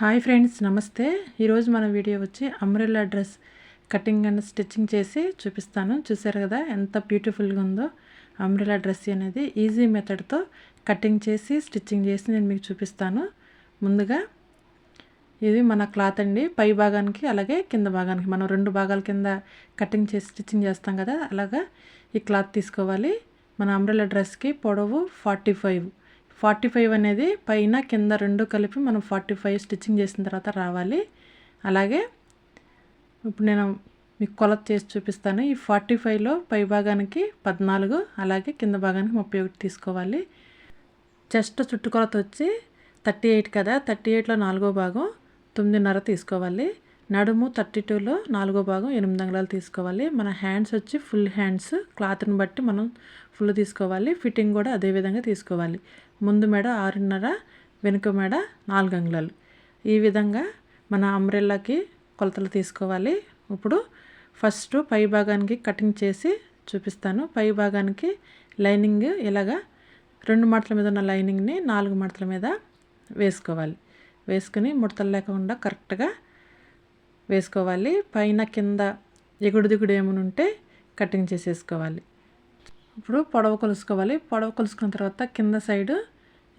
Hi friends నమస్తే. ఈరోజు మన వీడియో వచ్చి umbrella dress cutting and stitching చేసి చూపిస్తాను. చూసారు కదా ఎంత బ్యూటిఫుల్గా ఉందో. అంబ్రెల్లా డ్రెస్ అనేది ఈజీ మెథడ్తో కటింగ్ చేసి స్టిచ్చింగ్ చేసి నేను మీకు చూపిస్తాను. ముందుగా ఇది మన క్లాత్ అండి. పై భాగానికి అలాగే కింద భాగానికి. మనం రెండు భాగాల కింద కటింగ్ చేసి స్టిచ్చింగ్ చేస్తాం కదా అలాగా ఈ క్లాత్ తీసుకోవాలి. మన అంబ్రెల్లా డ్రెస్కి పొడవు ఫార్టీ ఫైవ్ ఫార్టీ ఫైవ్ అనేది పైన కింద రెండు కలిపి మనం ఫార్టీ ఫైవ్ స్టిచ్చింగ్ చేసిన తర్వాత రావాలి. అలాగే ఇప్పుడు నేను మీకు కొలత చేసి చూపిస్తాను. ఈ ఫార్టీ ఫైవ్లో పై భాగానికి పద్నాలుగు అలాగే కింద భాగానికి ముప్పై ఒకటి తీసుకోవాలి. చెస్ట్ చుట్టుకొలత వచ్చి థర్టీ ఎయిట్ కదా థర్టీ ఎయిట్లో నాలుగో భాగం తొమ్మిదిన్నర తీసుకోవాలి. నడుము థర్టీ టూలో నాలుగో భాగం ఎనిమిది అంగుళాలు తీసుకోవాలి. మన హ్యాండ్స్ వచ్చి ఫుల్ హ్యాండ్స్ క్లాత్ని బట్టి మనం ఫుల్ తీసుకోవాలి. ఫిట్టింగ్ కూడా అదే విధంగా తీసుకోవాలి. ముందు మెడ ఆరున్నర వెనుక మెడ నాలుగు అంగుళాలు ఈ విధంగా మన అంబ్రెల్లాకి కొలతలు తీసుకోవాలి. ఇప్పుడు ఫస్ట్ పై భాగానికి కటింగ్ చేసి చూపిస్తాను. పై భాగానికి లైనింగ్ ఇలాగా రెండు మడతల మీద ఉన్న లైనింగ్ని నాలుగు మడతల మీద వేసుకోవాలి. వేసుకుని ముడతలు లేకుండా కరెక్ట్గా వేసుకోవాలి. పైన కింద ఎగుడు దిగుడు ఏమైనా ఉంటే కటింగ్ చేసేసుకోవాలి. ఇప్పుడు పొడవ కొలుసుకోవాలి. పొడవ కొలుసుకున్న తర్వాత కింద సైడు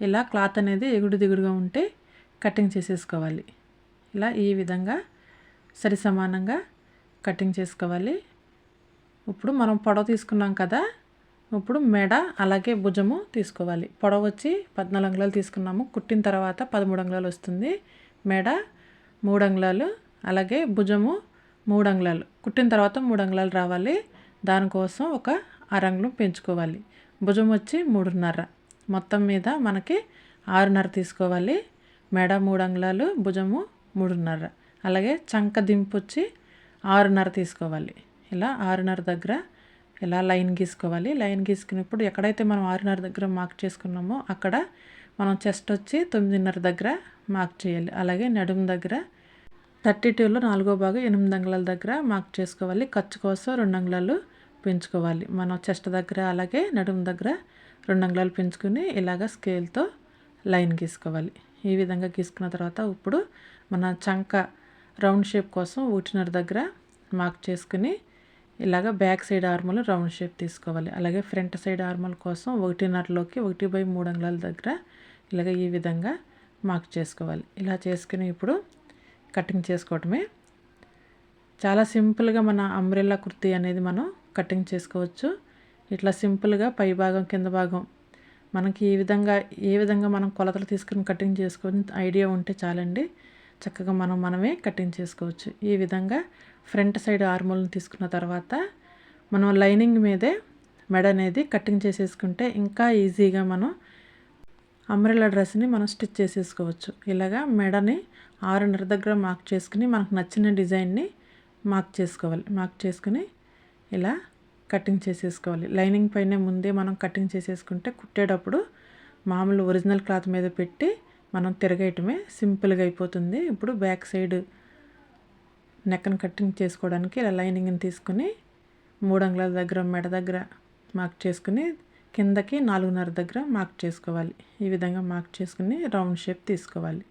ఇలా క్లాత్ అనేది ఎగుడు దిగుడుగా ఉంటే కటింగ్ చేసేసుకోవాలి. ఇలా ఈ విధంగా సరి సమానంగా కటింగ్ చేసుకోవాలి. ఇప్పుడు మనం పొడవ తీసుకున్నాం కదా ఇప్పుడు మెడ అలాగే భుజము తీసుకోవాలి. పొడవ వచ్చి పద్నాలుగు అంగుళాలు తీసుకున్నాము. కుట్టిన తర్వాత పదమూడు అంగుళాలు వస్తుంది. మెడ మూడు అంగుళాలు అలాగే భుజము మూడు అంగుళాలు. కుట్టిన తర్వాత మూడు అంగుళాలు రావాలి. దానికోసం ఒక అరంగుళం పెంచుకోవాలి. భుజం వచ్చి మూడున్నర. మొత్తం మీద మనకి ఆరున్నర తీసుకోవాలి. మెడ మూడు అంగుళాలు భుజము మూడున్నర. అలాగే చంక దింపు వచ్చి ఆరున్నర తీసుకోవాలి. ఇలా ఆరున్నర దగ్గర ఇలా లైన్ గీసుకోవాలి. లైన్ గీసుకున్నప్పుడు ఎక్కడైతే మనం ఆరున్నర దగ్గర మార్క్ చేసుకున్నామో అక్కడ మనం చెస్ట్ వచ్చి తొమ్మిదిన్నర దగ్గర మార్క్ చేయాలి. అలాగే నడుము దగ్గర థర్టీ టూలో నాలుగో భాగం ఎనిమిది అంగుళాల దగ్గర మార్క్ చేసుకోవాలి. ఖర్చు కోసం రెండు అంగుళాలు పెంచుకోవాలి. మనం చెస్ట్ దగ్గర అలాగే నడుము దగ్గర రెండు అంగుళాలు పెంచుకుని ఇలాగ స్కేల్తో లైన్ గీసుకోవాలి. ఈ విధంగా గీసుకున్న తర్వాత ఇప్పుడు మన చంక రౌండ్ షేప్ కోసం ఊటినర్ దగ్గర మార్క్ చేసుకుని ఇలాగ back side armhole round shape తీసుకోవాలి. అలాగే ఫ్రంట్ సైడ్ ఆర్మల్ కోసం ఒకటిన్నరలోకి ఒకటి బై మూడు అంగుళాల దగ్గర ఇలాగ ఈ విధంగా మార్క్ చేసుకోవాలి. ఇలా చేసుకుని ఇప్పుడు కటింగ్ చేసుకోవటమే. చాలా సింపుల్గా మన అంబ్రెల్లా కుర్తీ అనేది మనం కటింగ్ చేసుకోవచ్చు. ఇట్లా సింపుల్గా పై భాగం కింద భాగం. మనకి ఈ విధంగా ఏ విధంగా మనం కొలతలు తీసుకుని కటింగ్ చేసుకొని ఐడియా ఉంటే చాలండి. చక్కగా మనం మనమే కటింగ్ చేసుకోవచ్చు. ఈ విధంగా ఫ్రంట్ సైడ్ ఆర్మోల్ని తీసుకున్న తర్వాత మనం లైనింగ్ మీదే మెడ అనేది కటింగ్ చేసేసుకుంటే ఇంకా ఈజీగా మనం అంబ్రెల్లా డ్రెస్ని మనం స్టిచ్ చేసేసుకోవచ్చు. ఇలాగా మెడని ఆరున్నర దగ్గర మార్క్ చేసుకుని మనకు నచ్చిన డిజైన్ని మార్క్ చేసుకోవాలి. మార్క్ చేసుకుని ఇలా కటింగ్ చేసేసుకోవాలి. లైనింగ్ పైన ముందే మనం కటింగ్ చేసేసుకుంటే కుట్టేటప్పుడు మామూలు ఒరిజినల్ క్లాత్ మీద పెట్టి మనం తిరగేయటమే సింపుల్గా అయిపోతుంది. ఇప్పుడు బ్యాక్ సైడ్ నెక్కను కటింగ్ చేసుకోవడానికి ఇలా లైనింగ్ని తీసుకుని మూడు అంగుళాల దగ్గర మెడ దగ్గర మార్క్ చేసుకుని కిందకి నాలుగున్నర దగ్గర మార్క్ చేసుకోవాలి. ఈ విధంగా మార్క్ చేసుకుని రౌండ్ షేప్ తీసుకోవాలి.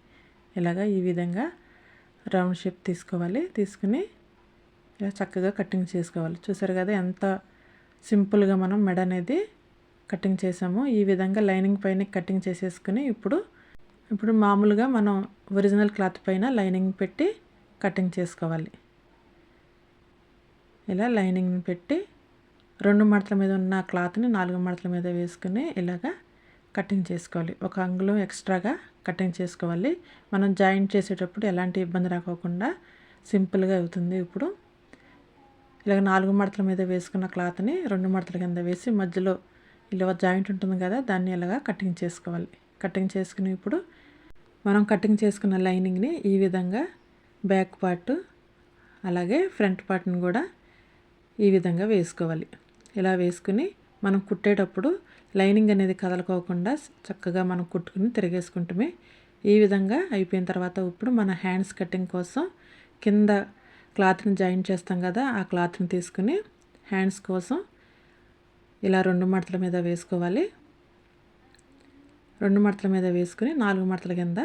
ఇలాగా ఈ విధంగా రౌండ్ షేప్ తీసుకోవాలి. తీసుకుని ఇలా చక్కగా కటింగ్ చేసుకోవాలి. చూసారు కదా ఎంత సింపుల్గా మనం మెడ అనేది కటింగ్ చేసాము. ఈ విధంగా లైనింగ్ పైన కటింగ్ చేసేసుకుని ఇప్పుడు ఇప్పుడు మామూలుగా మనం ఒరిజినల్ క్లాత్ పైన లైనింగ్ పెట్టి కటింగ్ చేసుకోవాలి. ఇలా లైనింగ్ పెట్టి రెండు మడతల మీద ఉన్న క్లాత్ని నాలుగు మడతల మీద వేసుకుని ఇలాగా కటింగ్ చేసుకోవాలి. ఒక అంగుళం ఎక్స్ట్రాగా కటింగ్ చేసుకోవాలి. మనం జాయింట్ చేసేటప్పుడు ఎలాంటి ఇబ్బంది రాకోకుండా సింపుల్గా అవుతుంది. ఇప్పుడు ఇలాగ నాలుగు మడతల మీద వేసుకున్న క్లాత్ని రెండు మడతల కింద వేసి మధ్యలో ఇలా జాయింట్ ఉంటుంది కదా దాన్ని ఇలాగా కటింగ్ చేసుకోవాలి. కటింగ్ చేసుకుని ఇప్పుడు మనం కటింగ్ చేసుకున్న లైనింగ్ని ఈ విధంగా బ్యాక్ పార్ట్ అలాగే ఫ్రంట్ పార్ట్ని కూడా ఈ విధంగా వేసుకోవాలి. ఇలా వేసుకుని మనం కుట్టేటప్పుడు లైనింగ్ అనేది కదలకోకుండా చక్కగా మనం కుట్టుకుని తిరిగేసుకుంటమే. ఈ విధంగా అయిపోయిన తర్వాత ఇప్పుడు మన హ్యాండ్స్ కటింగ్ కోసం కింద క్లాత్ని జాయిన్ చేస్తాం కదా ఆ క్లాత్ని తీసుకుని హ్యాండ్స్ కోసం ఇలా రెండు మడతల మీద వేసుకోవాలి. రెండు మడతల మీద వేసుకుని నాలుగు మడతల కింద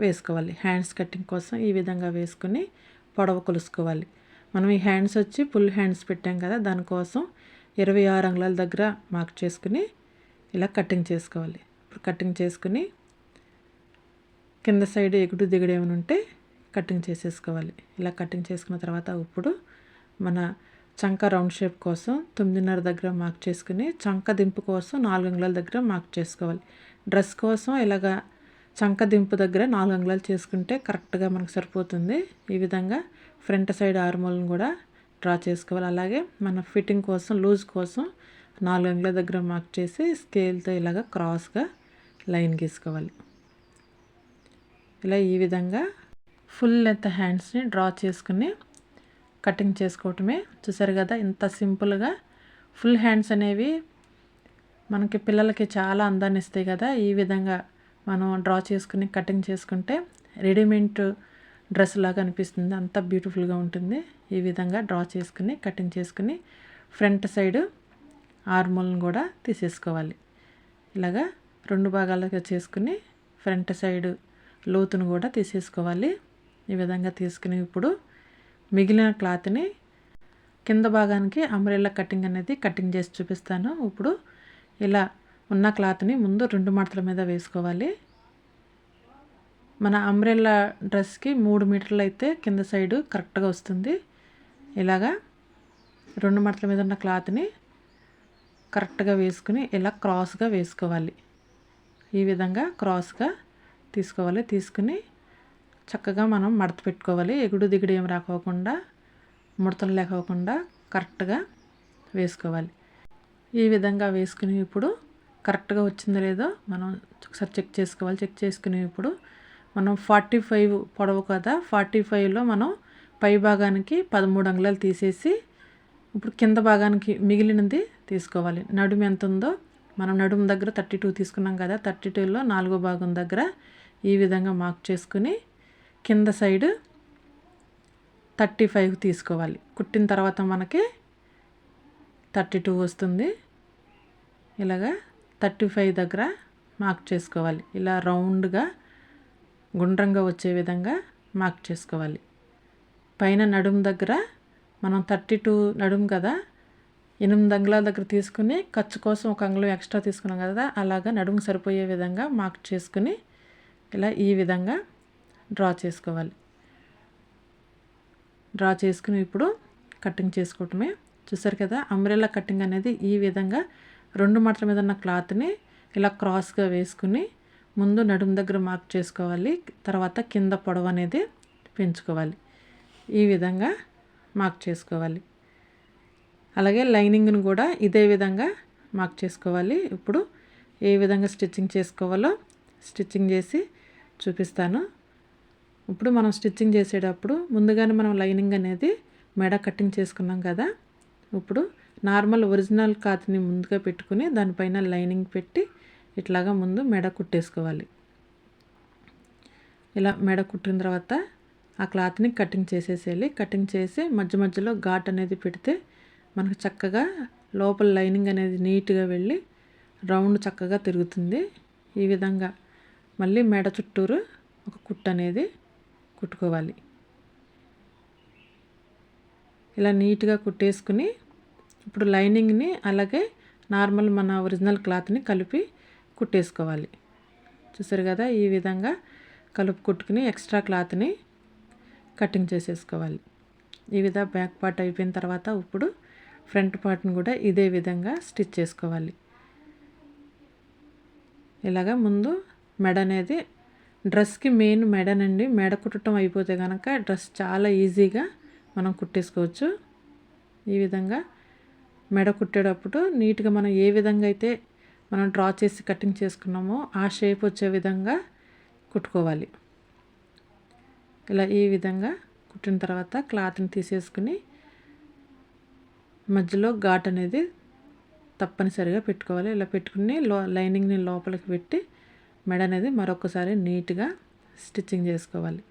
వేసుకోవాలి. హ్యాండ్స్ కటింగ్ కోసం ఈ విధంగా వేసుకుని పొడవు కొలుసుకోవాలి. మనం ఈ హ్యాండ్స్ వచ్చి ఫుల్ హ్యాండ్స్ పెట్టాం కదా దానికోసం ఇరవై ఆరు అంగుళాల దగ్గర మార్క్ చేసుకుని ఇలా కటింగ్ చేసుకోవాలి. ఇప్పుడు కటింగ్ చేసుకుని కింద సైడ్ ఎగుడు దిగుడు ఏమైనా ఉంటే కటింగ్ చేసేసుకోవాలి. ఇలా కటింగ్ చేసుకున్న తర్వాత ఇప్పుడు మన చంక రౌండ్ షేప్ కోసం తొమ్మిదిన్నర దగ్గర మార్క్ చేసుకుని చంక దింపు కోసం నాలుగు అంగుళాల దగ్గర మార్క్ చేసుకోవాలి. డ్రెస్ కోసం ఇలాగా చంక దింపు దగ్గర నాలుగు అంగుళాలు చేసుకుంటే కరెక్ట్గా మనకు సరిపోతుంది. ఈ విధంగా ఫ్రంట్ సైడ్ ఆర్మోల్ని కూడా డ్రా చేసుకోవాలి. అలాగే మన ఫిట్టింగ్ కోసం లూజ్ కోసం నాలుగు అంగుళాల దగ్గర మార్క్ చేసి స్కేల్తో ఇలాగ క్రాస్గా లైన్ గీసుకోవాలి. ఇలా ఈ విధంగా ఫుల్ లెంత్ హ్యాండ్స్ని డ్రా చేసుకుని కటింగ్ చేసుకోవటమే. చూసారు కదా ఇంత సింపుల్గా. ఫుల్ హ్యాండ్స్ అనేవి మనకి పిల్లలకి చాలా అందాన్ని ఇస్తాయి కదా. ఈ విధంగా మనం డ్రా చేసుకుని కటింగ్ చేసుకుంటే రెడీమేడ్ డ్రెస్ లాగా అనిపిస్తుంది. అంత బ్యూటిఫుల్గా ఉంటుంది. ఈ విధంగా డ్రా చేసుకుని కటింగ్ చేసుకుని ఫ్రంట్ సైడ్ ఆర్మోల్ని కూడా తీసేసుకోవాలి. ఇలాగా రెండు భాగాలుగా చేసుకుని ఫ్రంట్ సైడ్ లోతును కూడా తీసేసుకోవాలి. ఈ విధంగా తీసుకుని ఇప్పుడు మిగిలిన క్లాత్ని కింద భాగానికి అంబ్రెల్లా కటింగ్ అనేది కటింగ్ చేసి చూపిస్తాను. ఇప్పుడు ఇలా ఉన్న క్లాత్ని ముందు రెండు మడతల మీద వేసుకోవాలి. మన అంబ్రెల్లా డ్రెస్కి మూడు మీటర్లు అయితే కింద సైడు కరెక్ట్గా వస్తుంది. ఇలాగా రెండు మడతల మీద ఉన్న క్లాత్ని కరెక్ట్గా వేసుకుని ఇలా క్రాస్గా వేసుకోవాలి. ఈ విధంగా క్రాస్గా తీసుకోవాలి. తీసుకుని చక్కగా మనం మడత పెట్టుకోవాలి. ఎగుడు దిగుడు ఏం రాకోకుండా ముడతలు లేకోకుండా కరెక్ట్గా వేసుకోవాలి. ఈ విధంగా వేసుకుని ఇప్పుడు కరెక్ట్గా వచ్చిందో లేదో మనం ఒకసారి చెక్ చేసుకోవాలి. చెక్ చేసుకుని ఇప్పుడు మనం ఫార్టీ ఫైవ్ పొడవు కదా ఫార్టీ ఫైవ్లో మనం పై భాగానికి పదమూడు అంగుళాలు తీసేసి ఇప్పుడు కింద భాగానికి మిగిలినది తీసుకోవాలి. నడుము ఎంత ఉందో మనం నడుము దగ్గర థర్టీ టూ తీసుకున్నాం కదా థర్టీ టూలో నాలుగో భాగం దగ్గర ఈ విధంగా మార్క్ చేసుకుని కింద సైడ్ థర్టీ ఫైవ్ తీసుకోవాలి. కుట్టిన తర్వాత మనకి థర్టీ టూ వస్తుంది. ఇలాగా థర్టీ ఫైవ్ దగ్గర మార్క్ చేసుకోవాలి. ఇలా రౌండ్గా గుండ్రంగా వచ్చే విధంగా మార్క్ చేసుకోవాలి. పైన నడుము దగ్గర మనం థర్టీ టూ నడుము కదా ఎనిమిది అంగుళాల దగ్గర తీసుకుని ఖర్చు కోసం ఒక అంగుళం ఎక్స్ట్రా తీసుకున్నాం కదా అలాగా నడుము సరిపోయే విధంగా మార్క్ చేసుకుని ఇలా ఈ విధంగా డ్రా చేసుకోవాలి. డ్రా చేసుకుని ఇప్పుడు కటింగ్ చేసుకోవటమే. చూసారు కదా అంబ్రెల్లా కటింగ్ అనేది ఈ విధంగా రెండు మటల మీద ఉన్న క్లాత్ని ఇలా క్రాస్గా వేసుకుని ముందు నడుము దగ్గర మార్క్ చేసుకోవాలి. తర్వాత కింద పొడవు అనేది పెంచుకోవాలి. ఈ విధంగా మార్క్ చేసుకోవాలి. అలాగే లైనింగ్ను కూడా ఇదే విధంగా మార్క్ చేసుకోవాలి. ఇప్పుడు ఏ విధంగా స్టిచ్చింగ్ చేసుకోవాలో స్టిచ్చింగ్ చేసి చూపిస్తాను. ఇప్పుడు మనం స్టిచ్చింగ్ చేసేటప్పుడు ముందుగానే మనం లైనింగ్ అనేది మెడ కటింగ్ చేసుకున్నాం కదా. ఇప్పుడు నార్మల్ ఒరిజినల్ క్లాత్ని ముందుగా పెట్టుకుని దానిపైన లైనింగ్ పెట్టి ఇట్లాగా ముందు మెడ కుట్టేసుకోవాలి. ఇలా మెడ కుట్టిన తర్వాత ఆ క్లాత్ని కటింగ్ చేసేసేయాలి. కటింగ్ చేసి మధ్య మధ్యలో ఘాట్ అనేది పెడితే మనకు చక్కగా లోపల లైనింగ్ అనేది నీట్గా వెళ్ళి రౌండ్ చక్కగా తిరుగుతుంది. ఈ విధంగా మళ్ళీ మెడ చుట్టూరు ఒక కుట్టు అనేది కుట్టుకోవాలి. ఇలా నీట్గా కుట్టేసుకుని ఇప్పుడు లైనింగ్ని అలాగే నార్మల్ మన ఒరిజినల్ క్లాత్ని కలిపి కుట్టేసుకోవాలి. చూసారు కదా ఈ విధంగా కలుపు కుట్టుకుని ఎక్స్ట్రా క్లాత్ని కటింగ్ చేసేసుకోవాలి. ఈ విధంగా బ్యాక్ పార్ట్ అయిపోయిన తర్వాత ఇప్పుడు ఫ్రంట్ పార్ట్ని కూడా ఇదే విధంగా స్టిచ్ చేసుకోవాలి. ఇలాగా ముందు మెడ అనేది డ్రెస్కి మెయిన్ మెడనండి. మెడ కుట్టడం అయిపోతే కనుక డ్రెస్ చాలా ఈజీగా మనం కుట్టేసుకోవచ్చు. ఈ విధంగా మెడ కుట్టేటప్పుడు నీట్గా మనం ఏ విధంగా అయితే మనం డ్రా చేసి కటింగ్ చేసుకున్నామో ఆ షేప్ వచ్చే విధంగా కుట్టుకోవాలి. ఇలా ఈ విధంగా కుట్టిన తర్వాత క్లాత్ని తీసేసుకుని మధ్యలో ఘాట్ అనేది తప్పనిసరిగా పెట్టుకోవాలి. ఇలా పెట్టుకుని లో లైనింగ్ని లోపలికి పెట్టి మెడ అనేది మరొకసారి నీట్గా స్టిచ్చింగ్ చేసుకోవాలి.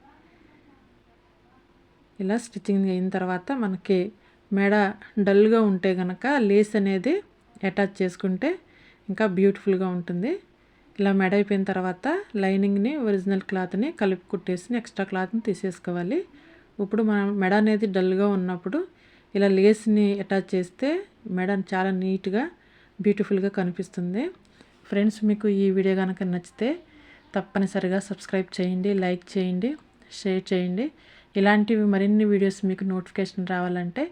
ఇలా స్టిచ్చింగ్ అయిన తర్వాత మనకి మెడ డల్గా ఉంటే కనుక లేస్ అనేది అటాచ్ చేసుకుంటే ఇంకా బ్యూటిఫుల్గా ఉంటుంది. ఇలా మెడ అయిపోయిన తర్వాత లైనింగ్ని ఒరిజినల్ క్లాత్ని కలిపి కుట్టేసి ఎక్స్ట్రా క్లాత్ని తీసేసుకోవాలి. ఇప్పుడు మనం మెడ అనేది డల్గా ఉన్నప్పుడు ఇలా లేస్ని అటాచ్ చేస్తే మెడ చాలా నీట్గా బ్యూటిఫుల్గా కనిపిస్తుంది. ఫ్రెండ్స్ మీకు ఈ వీడియో కనుక నచ్చితే తప్పనిసరిగా సబ్స్క్రైబ్ చేయండి లైక్ చేయండి షేర్ చేయండి. ఇలాంటివి మరిన్ని వీడియోస్ మీకు నోటిఫికేషన్ రావాలంటే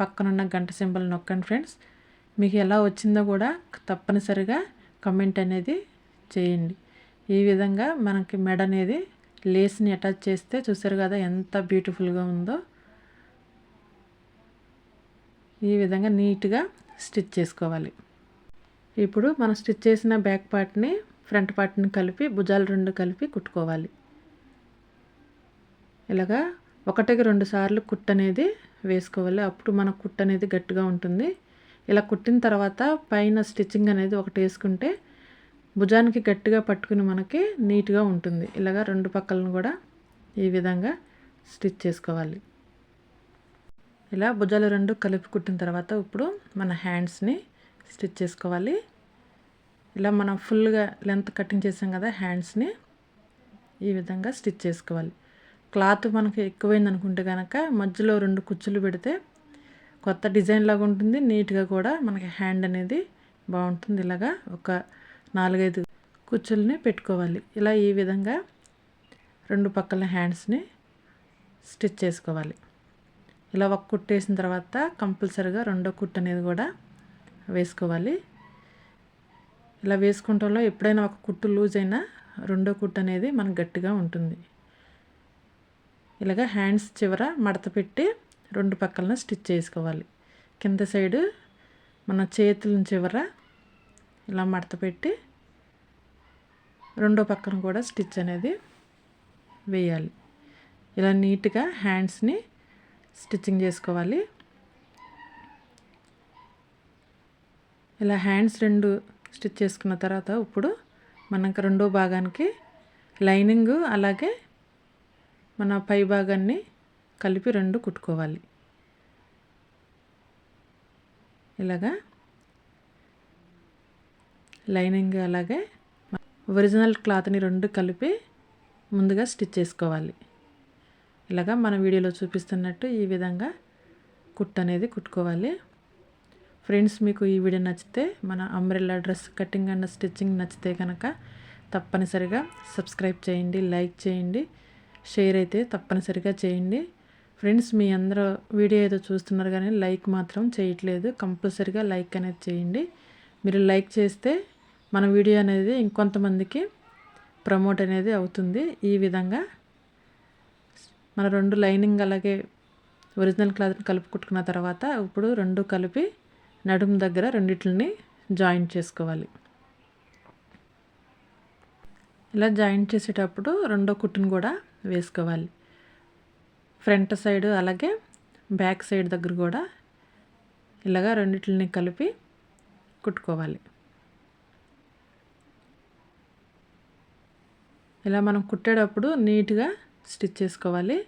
పక్కనున్న గంట సింబల్ నొక్కండి ఫ్రెండ్స్. మీకు ఎలా వచ్చిందో కూడా తప్పనిసరిగా కమెంట్ అనేది చేయండి. ఈ విధంగా మనకి మెడ అనేది లేస్ని అటాచ్ చేస్తే చూసారు కదా ఎంత బ్యూటిఫుల్గా ఉందో. ఈ విధంగా నీట్గా స్టిచ్ చేసుకోవాలి. ఇప్పుడు మనం స్టిచ్ చేసిన బ్యాక్ పార్ట్ని ఫ్రంట్ పార్ట్ని కలిపి భుజాలు రెండు కలిపి కుట్టుకోవాలి. ఇలాగా ఒకటికి రెండు సార్లు కుట్ అనేది వేసుకోవాలి. అప్పుడు మన కుట్ అనేది గట్టిగా ఉంటుంది. ఇలా కుట్టిన తర్వాత పైన స్టిచ్చింగ్ అనేది ఒకటి వేసుకుంటే భుజానికి గట్టిగా పట్టుకుని మనకి నీట్గా ఉంటుంది. ఇలాగా రెండు పక్కలను కూడా ఈ విధంగా స్టిచ్ చేసుకోవాలి. ఇలా భుజాలు రెండు కలిపి కుట్టిన తర్వాత ఇప్పుడు మన హ్యాండ్స్ని స్టిచ్ చేసుకోవాలి. ఇలా మనం ఫుల్గా లెంత్ కటింగ్ చేసాం కదా హ్యాండ్స్ని ఈ విధంగా స్టిచ్ చేసుకోవాలి. క్లాత్ మనకి ఎక్కువైంది అనుకుంటే కనుక మధ్యలో రెండు కుచ్చులు పెడితే కొత్త డిజైన్ లాగా ఉంటుంది. నీట్గా కూడా మనకి హ్యాండ్ అనేది బాగుంటుంది. ఇలాగా ఒక నాలుగైదు కుచ్చుల్ని పెట్టుకోవాలి. ఇలా ఈ విధంగా రెండు పక్కల హ్యాండ్స్ని స్టిచ్ చేసుకోవాలి. ఇలా ఒక కుట్టేసిన తర్వాత కంపల్సరిగా రెండో కుట్టు అనేది కూడా వేసుకోవాలి. ఇలా వేసుకుంటంలో ఎప్పుడైనా ఒక కుట్టు లూజ్ అయినా రెండో కుట్టు అనేది మనకు గట్టిగా ఉంటుంది. ఇలాగ హ్యాండ్స్ చివర మడత పెట్టి రెండు పక్కలను స్టిచ్ చేసుకోవాలి. కింద సైడు మన చేతుల చివర ఇలా మడత పెట్టి రెండో పక్కన కూడా స్టిచ్ అనేది వేయాలి. ఇలా నీట్గా హ్యాండ్స్ని స్టిచ్చింగ్ చేసుకోవాలి. ఇలా హ్యాండ్స్ రెండు స్టిచ్ చేసుకున్న తర్వాత ఇప్పుడు మనకు రెండో భాగానికి లైనింగ్ అలాగే మన పై భాగాన్ని కలిపి రెండు కుట్టుకోవాలి. ఇలాగా లైనింగ్ అలాగే ఒరిజినల్ క్లాత్ని రెండు కలిపి ముందుగా స్టిచ్ చేసుకోవాలి. ఇలాగా మన వీడియోలో చూపిస్తున్నట్టు ఈ విధంగా కుట్ అనేది కుట్టుకోవాలి. ఫ్రెండ్స్ మీకు ఈ వీడియో నచ్చితే మన umbrella dress cutting and stitching నచ్చితే కనుక తప్పనిసరిగా సబ్స్క్రైబ్ చేయండి లైక్ చేయండి షేర్ అయితే తప్పనిసరిగా చేయండి. ఫ్రెండ్స్ మీ అందరూ వీడియో ఏదో చూస్తున్నారు కానీ లైక్ మాత్రం చేయట్లేదు కంపల్సరిగా లైక్ అనేది చేయండి. మీరు లైక్ చేస్తే మన వీడియో అనేది ఇంకొంతమందికి ప్రమోట్ అనేది అవుతుంది. ఈ విధంగా మన రెండు లైనింగ్ అలాగే ఒరిజినల్ క్లాత్ని కలుపుకుంటున్న తర్వాత ఇప్పుడు రెండు కలిపి నడుము దగ్గర రెండిట్లని జాయింట్ చేసుకోవాలి. ఇలా జాయింట్ చేసేటప్పుడు రెండో కుట్టును కూడా వేసుకోవాలి. ఫ్రంట్ సైడ్ అలాగే బ్యాక్ సైడ్ దగ్గర కూడా ఇలాగా రెండిటిని కలిపి కుట్టుకోవాలి. ఇలా మనం కుట్టేటప్పుడు నీట్గా స్టిచ్ చేసుకోవాలి.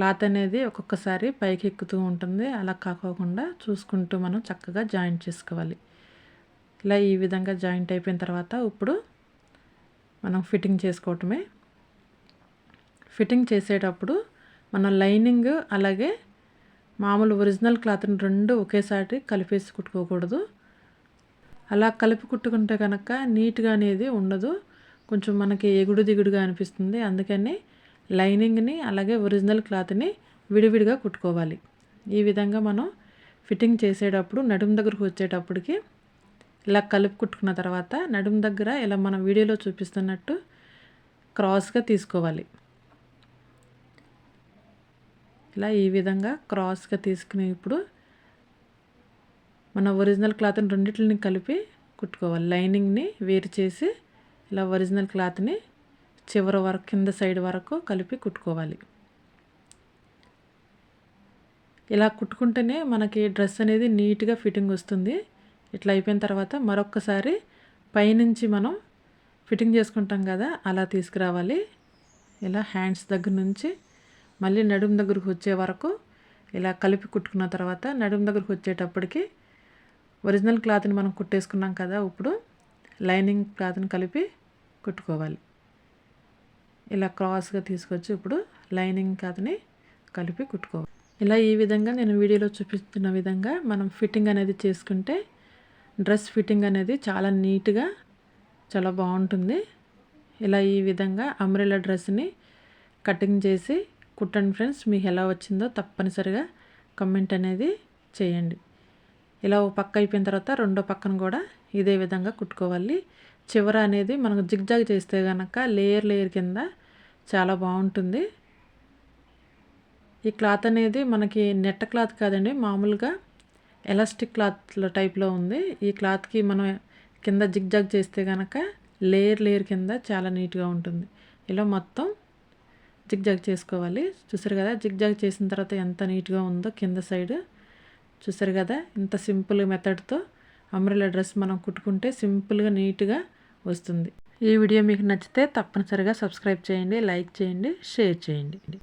క్లాత్ అనేది ఒక్కొక్కసారి పైకి ఎక్కుతూ ఉంటుంది. అలా కాకోకుండా చూసుకుంటూ మనం చక్కగా జాయింట్ చేసుకోవాలి. ఇలా ఈ విధంగా జాయింట్ అయిపోయిన తర్వాత ఇప్పుడు మనం ఫిట్టింగ్ చేసుకోవటమే. ఫిట్టింగ్ చేసేటప్పుడు మన లైనింగ్ అలాగే మామూలు ఒరిజినల్ క్లాత్ని రెండు ఒకేసారి కలిపేసి కుట్టుకోకూడదు. అలా కలిపి కుట్టుకుంటే కనుక నీట్గా అనేది ఉండదు. కొంచెం మనకి ఎగుడు దిగుడుగా అనిపిస్తుంది. అందుకని లైనింగ్ని అలాగే ఒరిజినల్ క్లాత్ని విడివిడిగా కుట్టుకోవాలి. ఈ విధంగా మనం ఫిట్టింగ్ చేసేటప్పుడు నడుము దగ్గరకు వచ్చేటప్పటికి ఇలా కలిపి కుట్టుకున్న తర్వాత నడుము దగ్గర ఇలా మనం వీడియోలో చూపిస్తున్నట్టు క్రాస్గా తీసుకోవాలి. ఇలా ఈ విధంగా క్రాస్గా తీసుకుని ఇప్పుడు మన ఒరిజినల్ క్లాత్ని రెండింటిని కలిపి కుట్టుకోవాలి. లైనింగ్ని వేరు చేసి ఇలా ఒరిజినల్ క్లాత్ని చివరి వరకు కింద సైడ్ వరకు కలిపి కుట్టుకోవాలి. ఇలా కుట్టుకుంటేనే మనకి డ్రెస్ అనేది నీట్గా ఫిట్టింగ్ వస్తుంది. ఇట్లా అయిపోయిన తర్వాత మరొక్కసారి పైనుంచి మనం ఫిట్టింగ్ చేసుకుంటాం కదా అలా తీసుకురావాలి. ఇలా హ్యాండ్స్ దగ్గర నుంచి మళ్ళీ నడుము దగ్గరకు వచ్చే వరకు ఇలా కలిపి కుట్టుకున్న తర్వాత నడుము దగ్గరకు వచ్చేటప్పటికి ఒరిజినల్ క్లాత్ని మనం కుట్టేసుకున్నాం కదా ఇప్పుడు లైనింగ్ క్లాత్ని కలిపి కుట్టుకోవాలి. ఇలా క్రాస్గా తీసుకొచ్చి ఇప్పుడు లైనింగ్ క్లాత్ని కలిపి కుట్టుకోవాలి. ఇలా ఈ విధంగా నేను వీడియోలో చూపిస్తున్న విధంగా మనం ఫిట్టింగ్ అనేది చేసుకుంటే డ్రెస్ ఫిట్టింగ్ అనేది చాలా నీట్గా చాలా బాగుంటుంది. ఇలా ఈ విధంగా అంబ్రెలా డ్రెస్ని కటింగ్ చేసి కుట్టండి ఫ్రెండ్స్. మీకు ఎలా వచ్చిందో తప్పనిసరిగా కమెంట్ అనేది చేయండి. ఇలా ఒక పక్క అయిపోయిన తర్వాత రెండో పక్కన కూడా ఇదే విధంగా కుట్టుకోవాలి. చివర అనేది మనకు జిగ్జాగ్ చేస్తే కనుక లేయర్ లేయర్ కింద చాలా బాగుంటుంది. ఈ క్లాత్ అనేది మనకి నెట్ క్లాత్ కాదండి మామూలుగా ఎలాస్టిక్ క్లాత్ టైప్లో ఉంది. ఈ క్లాత్కి మనం కింద జిగ్జాగ్ చేస్తే కనుక లేయర్ లేయర్ కింద చాలా నీట్గా ఉంటుంది. ఇలా మొత్తం జిగ్జాగ్ చేసుకోవాలి. చూసారు కదా జిగ్జాగ్ చేసిన తర్వాత ఎంత నీట్గా ఉందో కింద సైడ్. చూసారు కదా ఇంత సింపుల్ మెథడ్తో అంబ్రెలా డ్రెస్ మనం కుట్టుకుంటే సింపుల్గా నీట్గా వస్తుంది. ఈ వీడియో మీకు నచ్చితే తప్పనిసరిగా సబ్స్క్రైబ్ చేయండి లైక్ చేయండి షేర్ చేయండి.